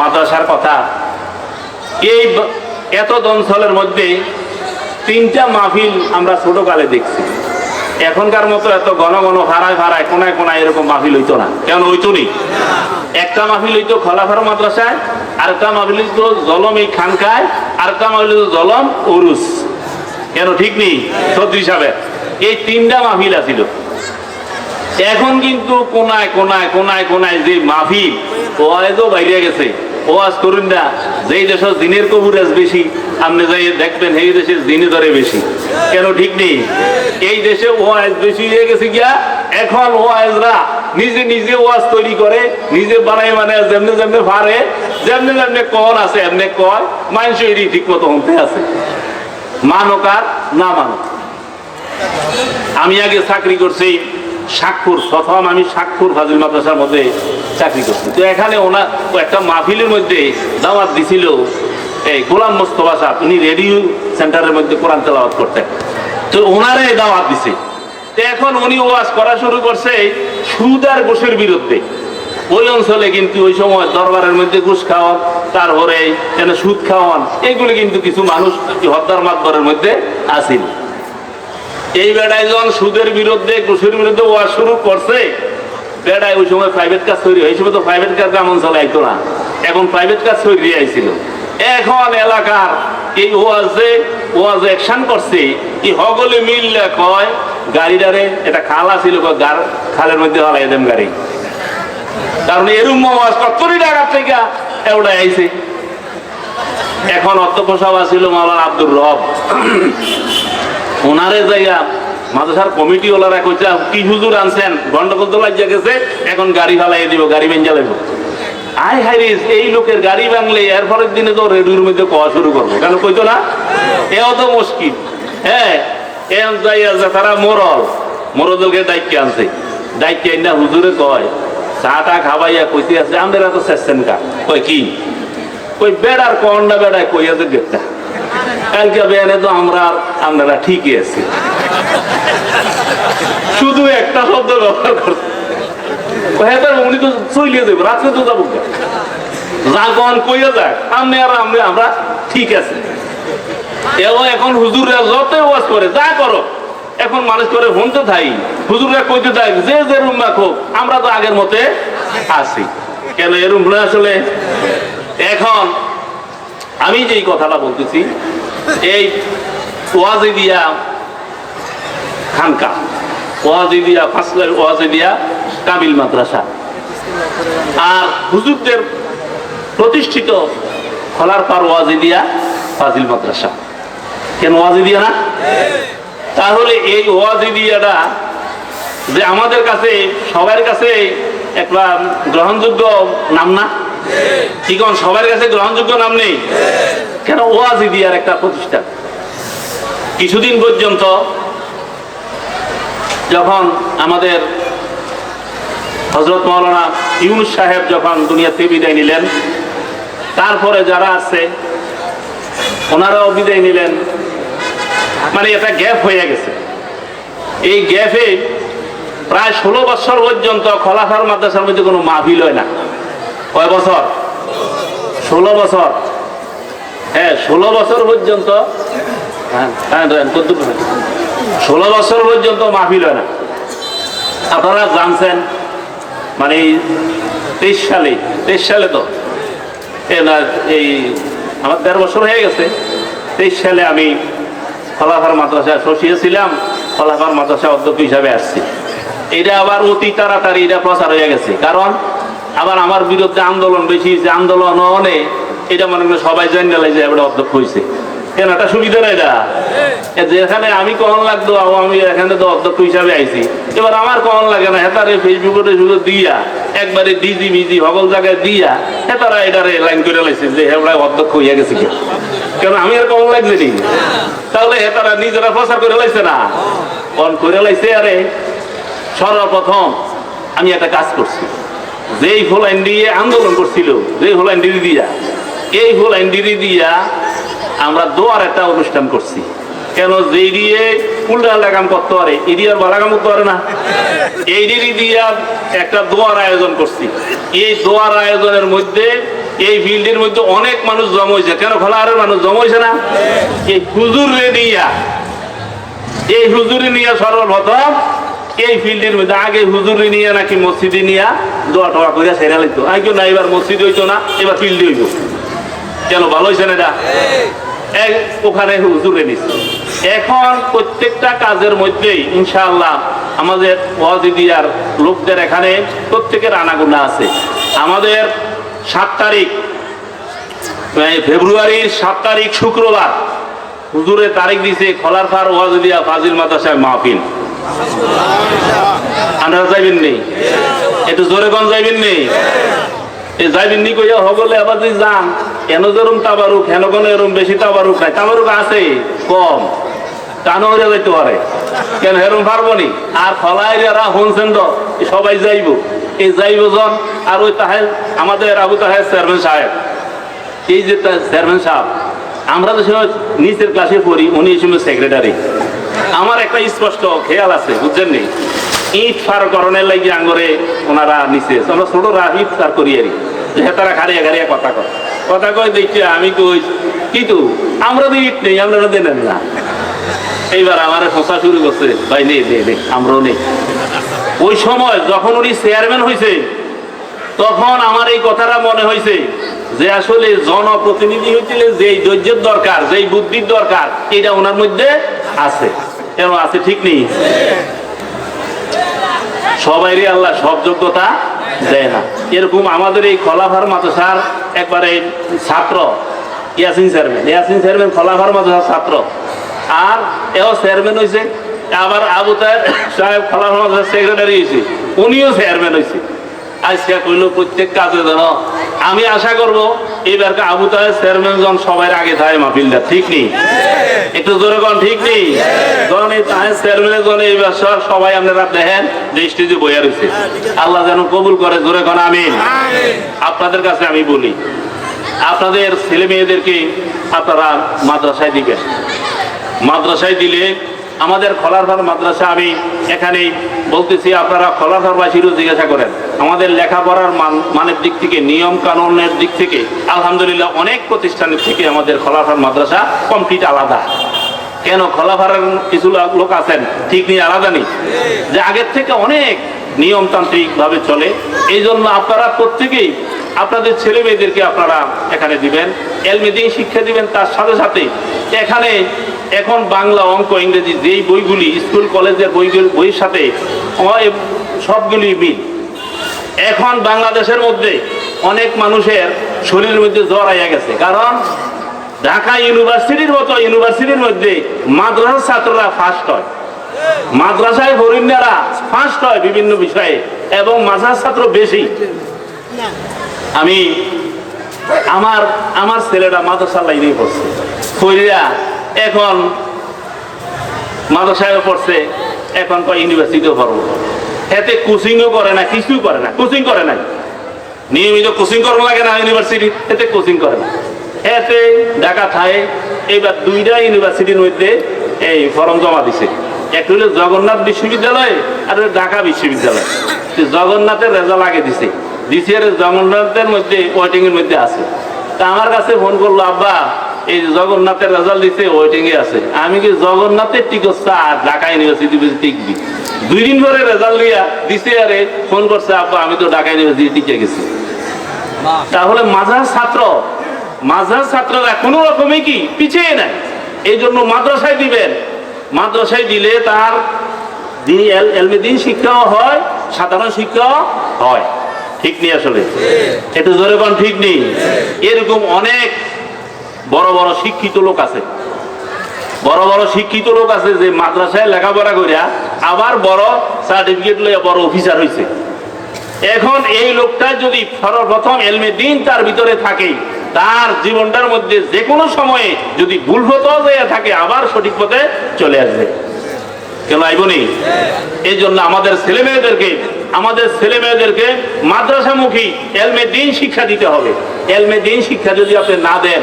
মাদ্রাসার কথা। এই এত অঞ্চলের মধ্যে তিনটা মাহফিল আমরা ছোটকালে দেখছি। এখনকার মতো এত ঘন ঘন ভাড়ায় ভাড়ায় কোনায় কোনায় এরকম মাহফিল হইতো না। কেন হইতো নি? একটা মাহফিল হইতো খোলাফার মাদ্রাসায়, আরেকটা মাহফিল হইতো জলম এই খানকায়, আরেকটা মাহফিল হইতো জলম উরুস কেন ঠিক নেই? চৌধুরী সাহেবের এই তিনটা মাহফিল আছিল। এখন কিন্তু কোনায় কোনায় কোনায় কোনায় যে মাহফিল ওয়াজও বাইরে গেছে। ওয়াজ করুন না। যেই দেশের দিনের কবুরাজ বেশি আপনি যাই দেখবেন এই দেশের দিনে ধরে বেশি। কেন ঠিক নেই? এই দেশে ওয়াজ বেশি হয়ে গেছে গিয়া, এখন ওয়াজরা নিজে নিজে ওয়াজ তৈরি করে, নিজে বানায় মানে যেমনি যেমনে পারে যেমনি যেমনি কল আছে, এমনি কয় মানুষ এটি ঠিক মতো হতে আছে মানকার না মানক আমি আগে চাকরি করছি সাক্ষর, প্রথম আমি সাক্ষর ফাজিল মাদ্রাসার মধ্যে চাকরি করছি। তো এখানে ওনার একটা মাহফিলের মধ্যে দাওয়াত দিছিল, এই গোলাম মোস্তফা সাহেব উনি রেডিও সেন্টারের মধ্যে কোরআন তেলাওয়াত করতেন। তো ওনারে দাওয়াত দিছে। তো এখন উনি ওয়াজ করা শুরু করছে সুদ আর ঘুষের বিরুদ্ধে। ওই অঞ্চলে কিন্তু ওই সময় দরবারের মধ্যে ঘুষ খাওয়ান, তারপরে কেন সুদ খাওয়ান, এগুলো কিন্তু কিছু মানুষ হত্যার মাতবরের মধ্যে আসিল এই বেড়ায় যখন সুদের বিরুদ্ধে ঘুষের বিরুদ্ধে ওয়াজ শুরু করছে। বেড়ায় ওই সময় প্রাইভেট কাজ তৈরি হয় সময় তো প্রাইভেট কাজ গ্রাম অঞ্চলে না। এখন প্রাইভেট কাজ তৈরি আইছিল এখন এলাকার এই ওয়াজে, ওয়াজ অ্যাকশন করছে কি হগলে মিললে কয়, গাড়িটারে এটা খালা ছিল কয় গার, খালের মধ্যে হলাই দেম গাড়ি। কারণ এরম ওয়াজ কতরি টাকার থেকে এওটা আইছে। এখন অধ্যক্ষ সভা ছিল মাওলানা আব্দুর রব। ওনারে জায়গা মাদ্রাসার কমিটি ওলারা কইছে, কি হুজুর আনছেন? গন্ডগোল তো লাগিয়ে গেছে, এখন গাড়ি ফালাই দিব, গাড়ি বেঞ্জা লাগবে আই হাইরিস এই লোকের গাড়ি ভাঙলে এর পরের দিনে তো রেডিওর মধ্যে কওয়া শুরু করব। কেন কইতো না? এও তো মুশকিল। হ্যাঁ এম যাইয়া যে তারা মরল। মরদলকে দায়িত্ব আনছে। দায়িত্ব না হুজুরে কয়, চাটা খাবাইয়া কইতে আছে আমাদের এত চেষ্টেন কা? কয়, কি? কই বেড়ার কন্ডা বেড়ায় কইয়া যে গেটটা। কালকে বেয়ানে তো আমরা আপনারা ঠিকই আছি। শুধু একটা শব্দ ব্যবহার করছে হ্যাঁ আমরা এখন হুজুরা যত ওয়াজ করে, যা এখন মানুষ করে থাই কইতে যে যে রুম আমরা তো আগের মতে আছি। কেন এরুম আসলে এখন আমি যেই কথাটা বলতেছি, এই ওয়াজে দিয়া খানকা ওয়াজে দিয়া ফাসলের ওয়াজে দিয়া কাবিল মাদ্রাসা। আর হুজুরদের প্রতিষ্ঠিত খোলার পার ওয়াজে দিয়া ফাজিল মাদ্রাসা। কেন ওয়াজে দিয়া না? তাহলে এই ওয়াজে দিয়াটা যে আমাদের কাছে, সবার কাছে একটা গ্রহণযোগ্য নাম না? সবার কাছে গ্রহণযোগ্য নাম নেই? কেন ওয়াজি দিয়ার একটা প্রতিষ্ঠান? কিছুদিন পর্যন্ত যখন আমাদের হজরত মৌলানা ইউনুস সাহেব যখন দুনিয়াতে বিদায় নিলেন, তারপরে যারা আছে, ওনারাও বিদায় নিলেন। মানে এটা গ্যাপ হয়ে গেছে। এই গ্যাপে প্রায় ষোলো বছর পর্যন্ত খলাফার মাদ্রাসার মধ্যে কোনো মাহফিল হয় না। কয় বছর? ষোলো বছর। হ্যাঁ ষোলো বছর পর্যন্ত হ্যাঁ হ্যাঁ? ষোলো বছর পর্যন্ত মাহফিল হয় না। আপনারা জানছেন মানে তেইশ সালে তেইশ সালে তো এই আমার দেড় বছর হয়ে গেছে। তেইশ সালে আমি ফলাফার মাদ্রাসায় শশিয়ে ছিলাম ফলাফার মাদ্রাসা অধ্যক্ষ হিসাবে আসছি। এটা আবার অতি তাড়াতাড়ি এটা প্রচার হয়ে গেছে। কারণ আবার আমার বিরুদ্ধে আন্দোলন বেশি, যে আন্দোলন অনে, এটা মনে করি সবাই জানিয়ে যে এবার অধ্যক্ষ হয়েছে কেন একটা সুবিধা না এটা যেখানে আমি কখন লাগতো আমি এখানে তো অধ্যক্ষ হিসাবে আইছি। এবার আমার কখন লাগে না, হেতারে ফেসবুকে শুধু দিয়া, একবারে ডিজি মিজি সকল জায়গায় দিয়া, হেতারা এটারে লাইন করে লাইছে যে হেবড়ায় অধ্যক্ষ হইয়া গেছে কি? কেন, আমি আর কখন লাগছে নি? তাহলে হেতারা নিজেরা প্রচার করে লাইছে না? কন করে লাইছে, আরে সর্বপ্রথম আমি একটা কাজ করছি। যেই হোলাইন দিয়ে আন্দোলন করছিল, যেই হোলাইন ডিরি দিয়া, এই হোলাইন ডিরি দিয়া আমরা দোয়ার একটা অনুষ্ঠান করছি। কেন? যে দিয়ে উল্টা লাগাম করতে পারে এরিয়ার বালাগাম করতে পারে না। এই ডিরি দিয়া একটা দোয়ার আয়োজন করছি। এই দোয়ার আয়োজনের মধ্যে, এই ফিল্ডের মধ্যে অনেক মানুষ জমা হয়েছে। কেন খোলা আরও মানুষ জমা হয়েছে না? এই হুজুর রে নিয়া, এই হুজুরি নিয়ে সর্বপ্রথম এই ফিল্ডের মধ্যে আগে হুজুরি নিয়ে নাকি মসজিদে নিয়ে দোয়া টোয়া করে সেরা লাগতো আগে না এবার মসজিদ হইতো না এবার ফিল্ডে হইতো কেন ভালো হয়েছে না এটা? এক ওখানে হুজুরে নিচ্ছে এখন প্রত্যেকটা কাজের মধ্যেই ইনশাআল্লাহ আমাদের ওয়াজিদিয়ার লোকদের এখানে প্রত্যেকের আনাগোনা আছে। আমাদের সাত তারিখ ফেব্রুয়ারির সাত তারিখ শুক্রবার হুজুরে তারিখ দিছে খলার ফার ওয়াজিদিয়া ফাজিল মাদ্রাসায় মাহফিল। আপনারা যাইবেন নেই একটু জোরে যাইবেন যাইবেন নি কইয়া আবার যদি যান, কেন যেরম তাবারুক, হেন কোন এরম বেশি তাবারুক নাই? তাবারুক আছে, কম। হয়ে যাইতে পারে। কেন হেরম পারব নি? আর ফলাই তো সবাই যাইব। এই যাইব জন, আর ওই আমাদের আবু তাহের চেয়ারম্যান সাহেব। এই যে চেয়ারম্যান সাহেব, আমরা তো সময় নিচের ক্লাসে পড়ি, উনি সময় সেক্রেটারি আমার একটা স্পষ্ট খেয়াল আছে, বুঝছেন নি? ইট ফার করণের লাগি আঙ্গরে ওনারা নিচে আমরা ছোটরা ইট ফার করি আরি হেতারা খারিয়া খারিয়া কথা কয়। কথা কয় দেখছি আমি কই কিন্তু আমরা তো ইট নেই, আমরা দেন না। এইবার আমার ফসা শুরু করছে, ভাই নেই নেই নেই আমরাও নেই। ওই সময় যখন উনি চেয়ারম্যান হয়েছে তখন আমার এই কথাটা মনে হয়েছে যে আসলে জনপ্রতিনিধি হইলে যেই ধৈর্যের দরকার, যেই বুদ্ধির দরকার, এটা ওনার মধ্যে আছে। কেন আছে ঠিক নেই? সবাইরই আল্লাহ সব যোগ্যতা দেয় না। এরকম আমাদের এই খলাফার মাদ্রাসার একবারে ছাত্র, ইয়াসিন চেয়ারম্যান। ইয়াসিন চেয়ারম্যান খলাফার মাদ্রাসার ছাত্র। আর এও চেয়ারম্যান হয়েছে আবার আবু তাহের সাহেব খলাফার মাদ্রাসার সেক্রেটারি হয়েছে উনিও চেয়ারম্যান হয়েছে আজকে কইল প্রত্যেক কাজে যেন আমি আশা করব এবার আবু তাহের চেয়ারম্যান জন সবার আগে থাকে মাহফিলটা ঠিক নেই একটু জোরে কন ঠিক নেই যখন এই তাহের চেয়ারম্যানের জন্য এই বছর সবাই আপনারা দেখেন যে স্টেজে বইয়া রয়েছে আল্লাহ যেন কবুল করে জোরে কন আমিন। আপনাদের কাছে আমি বলি আপনাদের ছেলে মেয়েদেরকে আপনারা মাদ্রাসায় দিবেন। মাদ্রাসায় দিলে আমাদের খলারফার মাদ্রাসা আমি এখানেই বলতেছি আপনারা খলারফারবাসীরও জিজ্ঞাসা করেন। আমাদের লেখাপড়ার মান, মানের দিক থেকে, নিয়ম কানুনের দিক থেকে, আলহামদুলিল্লাহ অনেক প্রতিষ্ঠানের থেকে আমাদের খলারফার মাদ্রাসা কমপ্লিট আলাদা। কেন খলাফারের কিছু লোক- আছেন, ঠিক নিয়ে আলাদা নেই? যে আগের থেকে অনেক নিয়মতান্ত্রিক ভাবে চলে এই জন্য আপনারা প্রত্যেকেই আপনাদের ছেলে মেয়েদেরকে আপনারা এখানে দিবেন এলমেদিন শিক্ষা দিবেন, তার সাথে সাথে এখানে এখন বাংলা অঙ্ক, ইংরেজি যেই বইগুলি স্কুল, কলেজের বইগুলি, বইয়ের সাথে সবগুলি মিল। এখন বাংলাদেশের মধ্যে অনেক মানুষের শরীরের মধ্যে জ্বর আইয়া গেছে। কারণ ঢাকা ইউনিভার্সিটির মতো ইউনিভার্সিটির মধ্যে মাদ্রাসার ছাত্ররা ফার্স্ট হয়। মাদ্রাসায় হরিণারা ফার্স্ট হয় বিভিন্ন বিষয়ে এবং মাদ্রাসার ছাত্র বেশি। আমি আমার আমার ছেলেটা মাদ্রাসা লাইনেই পড়ছে। হরিয়া এখন মাদ্রাসায় পড়ছে, এখন কয় ইউনিভার্সিটিও পড়ব। এতে কোচিংও করে না কিছু করে না, কোচিং করে না নিয়মিত কোচিং করা লাগে না ইউনিভার্সিটি এতে কোচিং করে না। এতে ঢাকা থায় এইবার দুইটা ইউনিভার্সিটির মধ্যে এই ফর্ম জমা দিছে। একটা হলো জগন্নাথ বিশ্ববিদ্যালয়, আর ঢাকা বিশ্ববিদ্যালয়। জগন্নাথের রেজাল্ট আগে দিছে। দিছে জগন্নাথের মধ্যে ওয়েটিং এর মধ্যে আছে। তা আমার কাছে ফোন করল, আব্বা এই জগন্নাথের রেজাল্ট দিছে ওয়েটিং এ আছে। আমি কি জগন্নাথের টিকট আর ঢাকা ইউনিভার্সিটি টিকবি? দুই দিন পরে রেজাল্ট দিয়া দিছে আরে ফোন করছে আব্বা আমি তো ঢাকা ইউনিভার্সিটি টিকে গেছি। তাহলে মাদ্রাস ছাত্র মাদ্রাস ছাত্ররা কোনো রকমে কি পিছিয়ে নাই? এই জন্য মাদ্রাসায় দিবেন। মাদ্রাসায় দিলে তার দিন এলমে দিন শিক্ষাও হয় সাধারণ শিক্ষাও হয়। ঠিক নেই আসলে? একটু জোরে কোন ঠিক নেই? এরকম অনেক বড় বড় শিক্ষিত লোক আছে। বড় বড় শিক্ষিত লোক আছে যে মাদ্রাসায় লেখাপড়া করিয়া আবার বড় সার্টিফিকেট লইয়া বড় অফিসার হয়েছে এখন এই লোকটা যদি সর্বপ্রথম এলমে দিন তার ভিতরে থাকে, তার জীবনটার মধ্যে যে কোনো সময়ে যদি ভুল হয়ে থাকে, আবার সঠিক পথে চলে আসবে। কেন আইবনি এই জন্য আমাদের ছেলে মেয়েদেরকে আমাদের ছেলে মেয়েদেরকে মাদ্রাসামুখী এলমে দিন শিক্ষা দিতে হবে। এলমে দিন শিক্ষা যদি আপনি না দেন